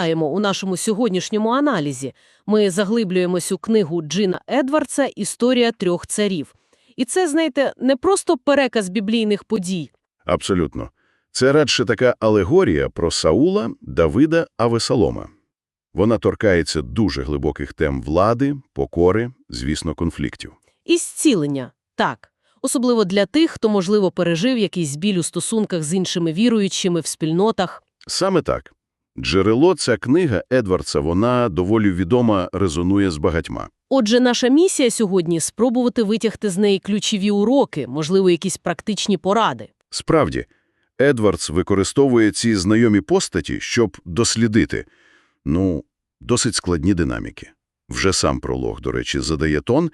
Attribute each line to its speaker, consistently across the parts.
Speaker 1: Аємо у нашому сьогоднішньому аналізі. Ми заглиблюємось у книгу Джина Едвардса «Історія трьох царів». І це, знаєте, не просто переказ біблійних подій.
Speaker 2: Абсолютно. Це радше така алегорія про Саула, Давида, Авесолома. Вона торкається дуже глибоких тем влади, покори, звісно, конфліктів.
Speaker 1: І зцілення, так. Особливо для тих, хто, можливо, пережив якийсь біль у стосунках з іншими віруючими в спільнотах.
Speaker 2: Саме так. Джерело ця книга Едвардса, вона доволі відома, резонує з багатьма.
Speaker 1: Отже, наша місія сьогодні – спробувати витягти з неї ключові уроки, можливо, якісь практичні поради.
Speaker 2: Справді, Едвардс використовує ці знайомі постаті, щоб дослідити, ну, досить складні динаміки. Вже сам пролог, до речі, задає тон.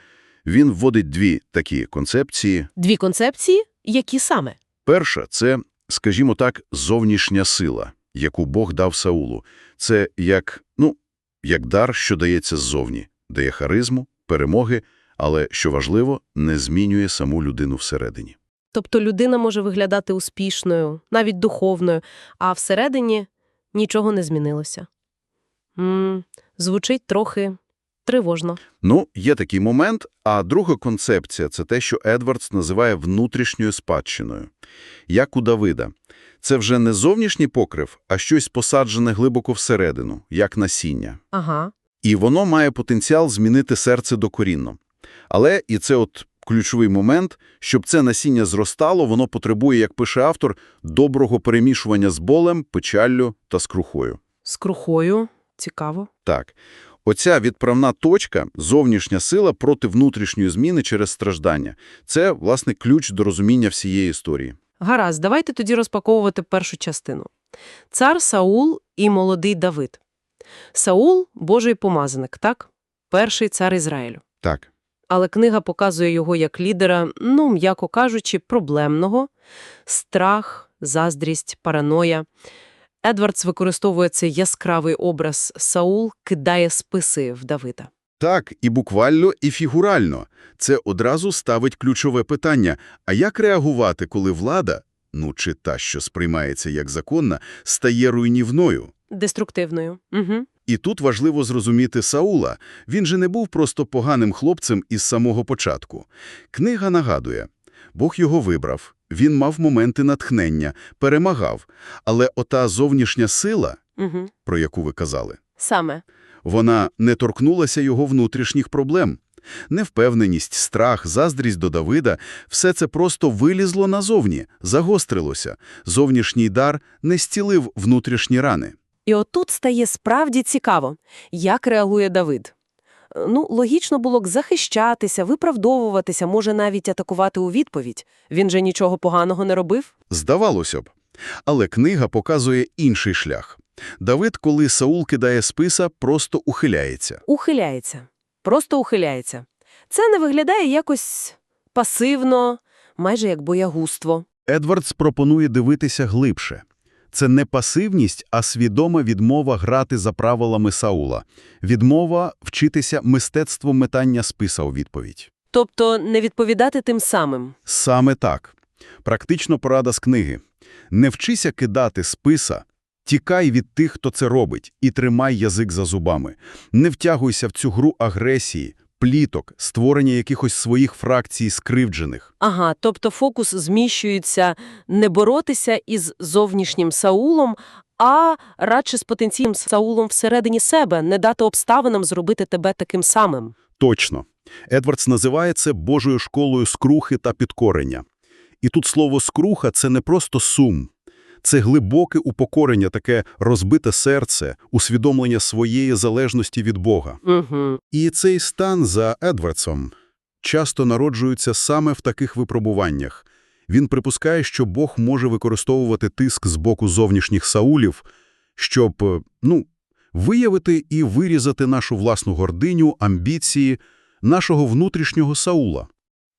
Speaker 2: Він вводить дві такі концепції.
Speaker 1: Дві концепції? Які саме?
Speaker 2: Перша – це, скажімо так, зовнішня сила, яку Бог дав Саулу. Це як, ну, як дар, що дається ззовні, дає харизму, перемоги, але, що важливо, не змінює саму людину всередині.
Speaker 1: Тобто людина може виглядати успішною, навіть духовною, а всередині нічого не змінилося. М, звучить трохи тривожно.
Speaker 2: Ну, є такий момент, а друга концепція – це те, що Едвардс називає внутрішньою спадщиною. Як у Давида. Це вже не зовнішній покрив, а щось посаджене глибоко всередину, як насіння.
Speaker 1: Ага.
Speaker 2: І воно має потенціал змінити серце докорінно. Але, і це от ключовий момент, щоб це насіння зростало, воно потребує, як пише автор, доброго перемішування з болем, печаллю та скрухою.
Speaker 1: З крухою. Цікаво.
Speaker 2: Так. Оця відправна точка, зовнішня сила проти внутрішньої зміни через страждання. Це, власне, ключ до розуміння всієї історії.
Speaker 1: Гаразд, давайте тоді розпаковувати першу частину. Цар Саул і молодий Давид. Саул – Божий помазаник, так? Перший цар Ізраїлю.
Speaker 2: Так.
Speaker 1: Але книга показує його як лідера, ну, м'яко кажучи, проблемного. Страх, заздрість, параноя. Едвардс використовує цей яскравий образ. Саул кидає списи в Давида.
Speaker 2: Так, і буквально, і фігурально. Це одразу ставить ключове питання. А як реагувати, коли влада, ну чи та, що сприймається як законна, стає руйнівною?
Speaker 1: Деструктивною. Угу.
Speaker 2: І тут важливо зрозуміти Саула. Він же не був просто поганим хлопцем із самого початку. Книга нагадує, Бог його вибрав, він мав моменти натхнення, перемагав. Але ота зовнішня сила,
Speaker 1: Угу.
Speaker 2: про яку ви казали,
Speaker 1: Саме.
Speaker 2: вона не торкнулася його внутрішніх проблем. Невпевненість, страх, заздрість до Давида – все це просто вилізло назовні, загострилося. Зовнішній дар не зцілив внутрішні рани.
Speaker 1: І отут стає справді цікаво, як реагує Давид. Ну, логічно було б захищатися, виправдовуватися, може навіть атакувати у відповідь. Він же нічого поганого не робив.
Speaker 2: Здавалося б. Але книга показує інший шлях. Давид, коли Саул кидає списа, просто ухиляється.
Speaker 1: Ухиляється. Просто ухиляється. Це не виглядає якось пасивно, майже як боягузтво.
Speaker 2: Едвардс пропонує дивитися глибше. Це не пасивність, а свідома відмова грати за правилами Саула. Відмова вчитися мистецтву метання списа у відповідь.
Speaker 1: Тобто не відповідати тим самим.
Speaker 2: Саме так. Практично порада з книги. Не вчися кидати списа, тікай від тих, хто це робить, і тримай язик за зубами. Не втягуйся в цю гру агресії, пліток, створення якихось своїх фракцій скривджених.
Speaker 1: Ага, тобто фокус зміщується не боротися із зовнішнім Саулом, а радше з потенційним Саулом всередині себе, не дати обставинам зробити тебе таким самим.
Speaker 2: Точно. Едвардс називає це Божою школою скрухи та підкорення. І тут слово «скруха» – це не просто сум. Це глибоке упокорення, таке розбите серце, усвідомлення своєї залежності від Бога.
Speaker 1: Угу.
Speaker 2: І цей стан за Едвардсом часто народжується саме в таких випробуваннях. Він припускає, що Бог може використовувати тиск з боку зовнішніх Саулів, щоб, е, ну, виявити і вирізати нашу власну гординю, амбіції, нашого внутрішнього Саула.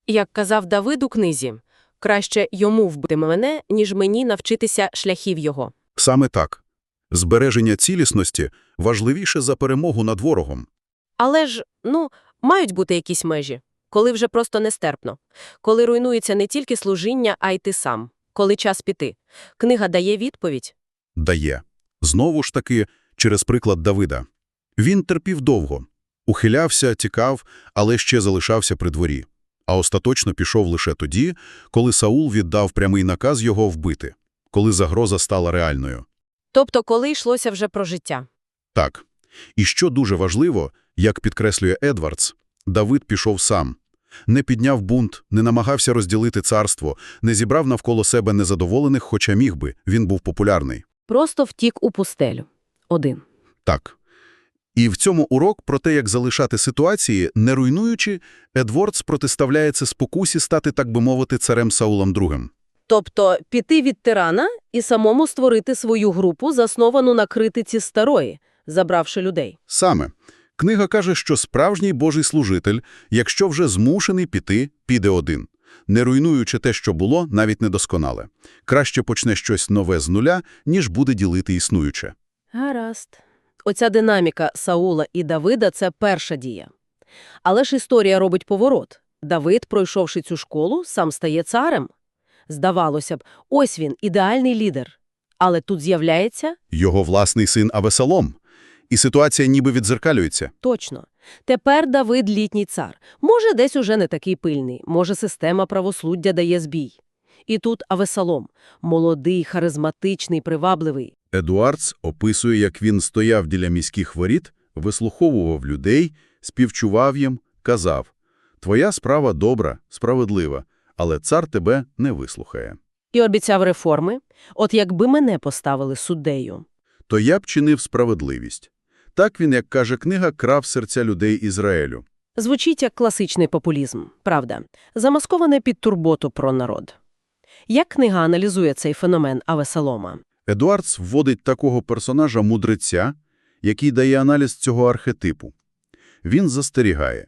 Speaker 1: Як казав Давид у книзі, краще йому вбити мене, ніж мені навчитися шляхів його.
Speaker 2: Саме так. Збереження цілісності важливіше за перемогу над ворогом.
Speaker 1: Але ж, ну, мають бути якісь межі, коли вже просто нестерпно, коли руйнується не тільки служіння, а й ти сам, коли час піти. Книга дає відповідь.
Speaker 2: Дає. Знову ж таки, через приклад Давида. Він терпів довго, ухилявся, тікав, але ще залишався при дворі. А остаточно пішов лише тоді, коли Саул віддав прямий наказ його вбити, коли загроза стала реальною.
Speaker 1: Тобто, коли йшлося вже про життя.
Speaker 2: Так. І що дуже важливо, як підкреслює Едвардс, Давид пішов сам. Не підняв бунт, не намагався розділити царство, не зібрав навколо себе незадоволених, хоча міг би, він був популярний.
Speaker 1: Просто втік у пустелю. Один.
Speaker 2: Так. І в цьому урок про те, як залишати ситуації, не руйнуючи, Едвардс протиставляється спокусі стати, так би мовити, царем Саулом II.
Speaker 1: Тобто піти від тирана і самому створити свою групу, засновану на критиці старої, забравши людей.
Speaker 2: Саме. Книга каже, що справжній Божий служитель, якщо вже змушений піти, піде один. Не руйнуючи те, що було, навіть недосконале. Краще почне щось нове з нуля, ніж буде ділити існуюче.
Speaker 1: Гаразд. Оця динаміка Саула і Давида – це перша дія. Але ж історія робить поворот. Давид, пройшовши цю школу, сам стає царем. Здавалося б, ось він, ідеальний лідер. Але тут з'являється
Speaker 2: Його власний син Авесалом. І ситуація ніби відзеркалюється.
Speaker 1: Точно. Тепер Давид літній цар. Може, десь уже не такий пильний. Може, система правосуддя дає збій. І тут Авесалом. Молодий, харизматичний, привабливий.
Speaker 2: Едуардс описує, як він стояв біля міських воріт, вислуховував людей, співчував їм, казав «Твоя справа добра, справедлива, але цар тебе не вислухає».
Speaker 1: І обіцяв реформи. От якби мене поставили суддею.
Speaker 2: То я б чинив справедливість. Так він, як каже книга, крав серця людей Ізраїлю.
Speaker 1: Звучить як класичний популізм, правда, замасковане під турботу про народ. Як книга аналізує цей феномен Авесалома?
Speaker 2: Едуардс вводить такого персонажа-мудреця, який дає аналіз цього архетипу. Він застерігає.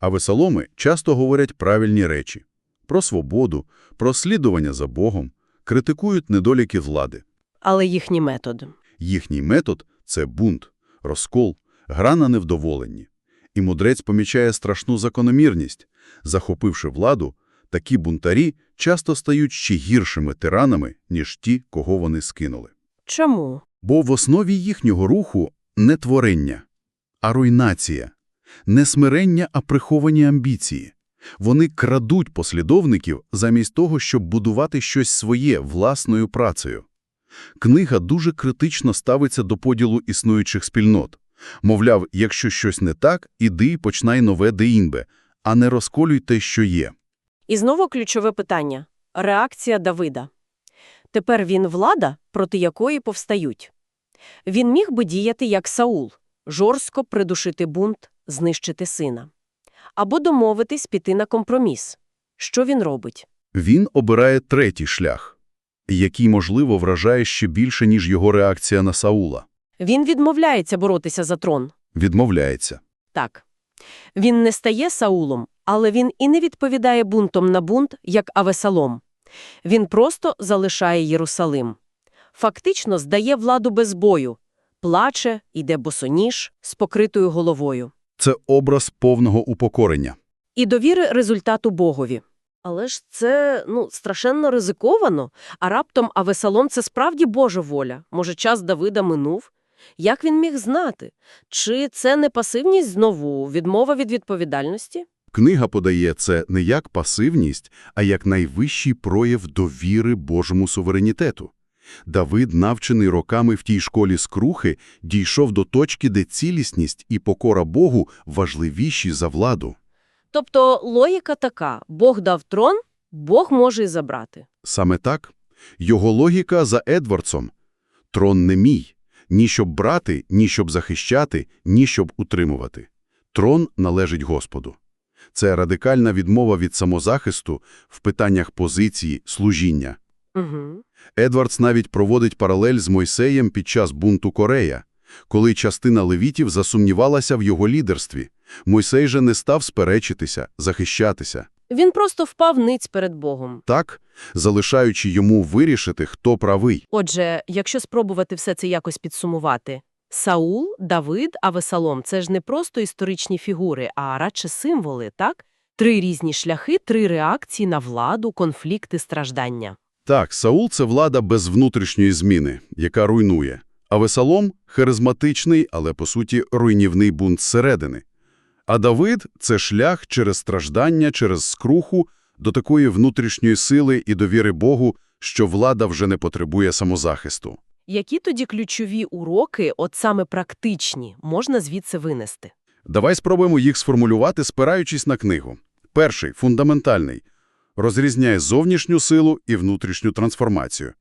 Speaker 2: А весоломи часто говорять правильні речі. Про свободу, про слідування за Богом, критикують недоліки влади.
Speaker 1: Але їхній метод.
Speaker 2: Їхній метод – це бунт, розкол, гра на невдоволенні. І мудрець помічає страшну закономірність. Захопивши владу, такі бунтарі часто стають ще гіршими тиранами, ніж ті, кого вони скинули.
Speaker 1: Чому?
Speaker 2: Бо в основі їхнього руху не творення, а руйнація. Не смирення, а приховані амбіції. Вони крадуть послідовників замість того, щоб будувати щось своє власною працею. Книга дуже критично ставиться до поділу існуючих спільнот. Мовляв, якщо щось не так, іди і починай нове деінбе, а не розколюй те, що є.
Speaker 1: І знову ключове питання – реакція Давида. Тепер він влада, проти якої повстають. Він міг би діяти як Саул – жорстко придушити бунт, знищити сина. Або домовитись піти на компроміс. Що він робить?
Speaker 2: Він обирає третій шлях, який, можливо, вражає ще більше, ніж його реакція на Саула.
Speaker 1: Він відмовляється боротися за трон.
Speaker 2: Відмовляється.
Speaker 1: Так. Він не стає Саулом, але він і не відповідає бунтом на бунт, як Авесалом. Він просто залишає Єрусалим. Фактично здає владу без бою. Плаче, йде босоніж, з покритою головою.
Speaker 2: Це образ повного упокорення.
Speaker 1: І довіри результату Богові. Але ж це, ну, страшенно ризиковано. А раптом Авесалом – це справді Божа воля. Може, час Давида минув? Як він міг знати? Чи це не пасивність знову, відмова від відповідальності?
Speaker 2: Книга подає це не як пасивність, а як найвищий прояв довіри Божому суверенітету. Давид, навчений роками в тій школі скрухи, дійшов до точки, де цілісність і покора Богу важливіші за владу.
Speaker 1: Тобто логіка така – Бог дав трон, Бог може і забрати.
Speaker 2: Саме так. Його логіка за Едвардсом. Трон не мій. Ні щоб брати, ні щоб захищати, ні щоб утримувати. Трон належить Господу. Це радикальна відмова від самозахисту в питаннях позиції, служіння.
Speaker 1: Угу.
Speaker 2: Едвардс навіть проводить паралель з Мойсеєм під час бунту Корея, коли частина левітів засумнівалася в його лідерстві. Мойсей же не став сперечитися, захищатися.
Speaker 1: Він просто впав ниць перед Богом.
Speaker 2: Так, залишаючи йому вирішити, хто правий.
Speaker 1: Отже, якщо спробувати все це якось підсумувати, Саул, Давид, Авесалом – це ж не просто історичні фігури, а радше символи, так? Три різні шляхи, три реакції на владу, конфлікти, страждання.
Speaker 2: Так, Саул – це влада без внутрішньої зміни, яка руйнує. Авесалом – харизматичний, але, по суті, руйнівний бунт зсередини. А Давид – це шлях через страждання, через скруху до такої внутрішньої сили і довіри Богу, що влада вже не потребує самозахисту.
Speaker 1: Які тоді ключові уроки, от саме практичні, можна звідси винести?
Speaker 2: Давай спробуємо їх сформулювати, спираючись на книгу. Перший – фундаментальний. Розрізняє зовнішню силу і внутрішню трансформацію.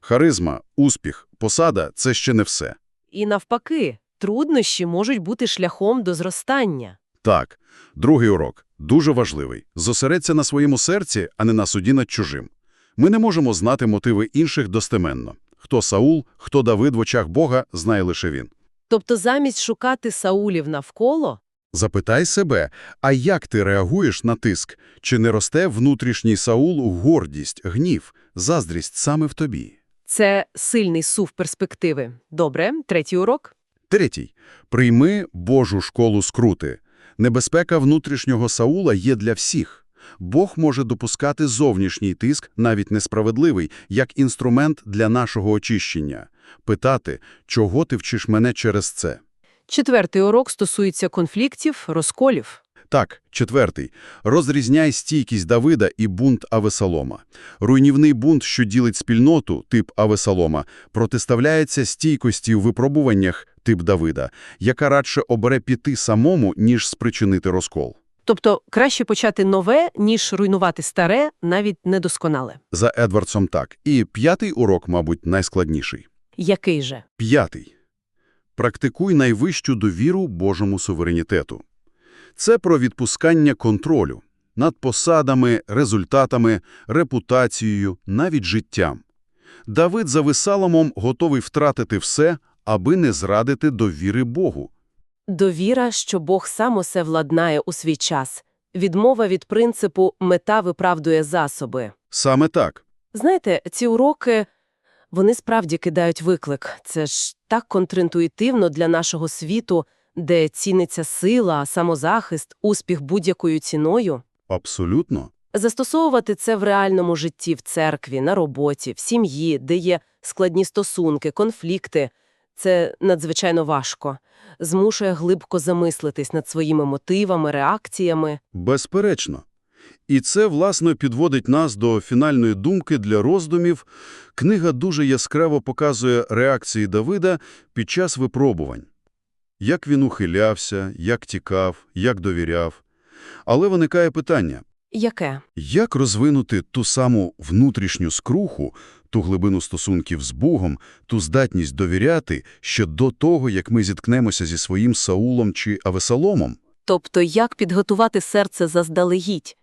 Speaker 2: Харизма, успіх, посада – це ще не все.
Speaker 1: І навпаки, труднощі можуть бути шляхом до зростання.
Speaker 2: Так, другий урок – дуже важливий. Зосередься на своєму серці, а не на суді над чужим. Ми не можемо знати мотиви інших достеменно. Хто Саул, хто Давид в очах Бога, знає лише він.
Speaker 1: Тобто замість шукати Саулів навколо,
Speaker 2: Запитай себе, а як ти реагуєш на тиск? Чи не росте внутрішній Саул гордість, гнів, заздрість саме в тобі?
Speaker 1: це сильний сув перспективи. Добре, третій урок.
Speaker 2: Третій. Прийми Божу школу скрути. Небезпека внутрішнього Саула є для всіх. Бог може допускати зовнішній тиск, навіть несправедливий, як інструмент для нашого очищення. Питати, чого ти вчиш мене через це?
Speaker 1: Четвертий урок стосується конфліктів, розколів.
Speaker 2: Так, четвертий. Розрізняй стійкість Давида і бунт Авесалома. Руйнівний бунт, що ділить спільноту, тип Авесалома, протиставляється стійкості у випробуваннях, тип Давида, яка радше обере піти самому, ніж спричинити розкол.
Speaker 1: Тобто краще почати нове, ніж руйнувати старе, навіть недосконале.
Speaker 2: За Едвардсом так. І п'ятий урок, мабуть, найскладніший.
Speaker 1: Який же?
Speaker 2: П'ятий. Практикуй найвищу довіру Божому суверенітету. Це про відпускання контролю над посадами, результатами, репутацією, навіть життям. Давид за Висаломом готовий втратити все, аби не зрадити довіри Богу.
Speaker 1: Довіра, що Бог сам усе владнає у свій час. Відмова від принципу «мета виправдує засоби».
Speaker 2: Саме так.
Speaker 1: Знаєте, ці уроки, вони справді кидають виклик. Це ж так контрінтуїтивно для нашого світу, де ціниться сила, самозахист, успіх будь-якою ціною.
Speaker 2: Абсолютно.
Speaker 1: Застосовувати це в реальному житті, в церкві, на роботі, в сім'ї, де є складні стосунки, конфлікти – це надзвичайно важко. Змушує глибко замислитись над своїми мотивами, реакціями.
Speaker 2: Безперечно. І це, власне, підводить нас до фінальної думки для роздумів. Книга дуже яскраво показує реакції Давида під час випробувань. Як він ухилявся, як тікав, як довіряв. Але виникає питання,
Speaker 1: Яке?
Speaker 2: як розвинути ту саму внутрішню скруху, ту глибину стосунків з Богом, ту здатність довіряти ще до того, як ми зіткнемося зі своїм Саулом чи Авесаломом?
Speaker 1: Тобто, як підготувати серце заздалегідь,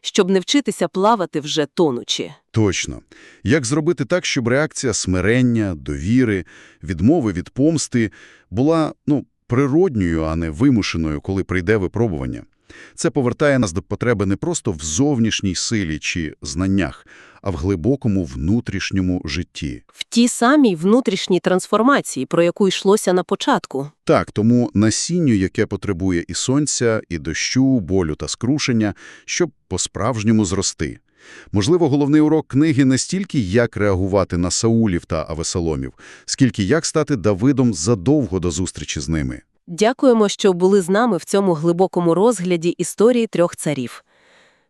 Speaker 1: щоб не вчитися плавати вже тонучи?
Speaker 2: Точно. Як зробити так, щоб реакція смирення, довіри, відмови від помсти була, ну, природньою, а не вимушеною, коли прийде випробування? Це повертає нас до потреби не просто в зовнішній силі чи знаннях, а в глибокому внутрішньому житті.
Speaker 1: В тій самій внутрішній трансформації, про яку йшлося на початку.
Speaker 2: Так, тому насінню, яке потребує і сонця, і дощу, болю та скрушення, щоб по-справжньому зрости. Можливо, головний урок книги не стільки, як реагувати на Саулів та Авесоломів, скільки як стати Давидом задовго до зустрічі з ними.
Speaker 1: Дякуємо, що були з нами в цьому глибокому розгляді історії трьох царів.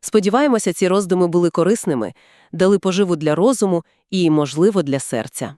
Speaker 1: Сподіваємося, ці роздуми були корисними, дали поживу для розуму і, можливо, для серця.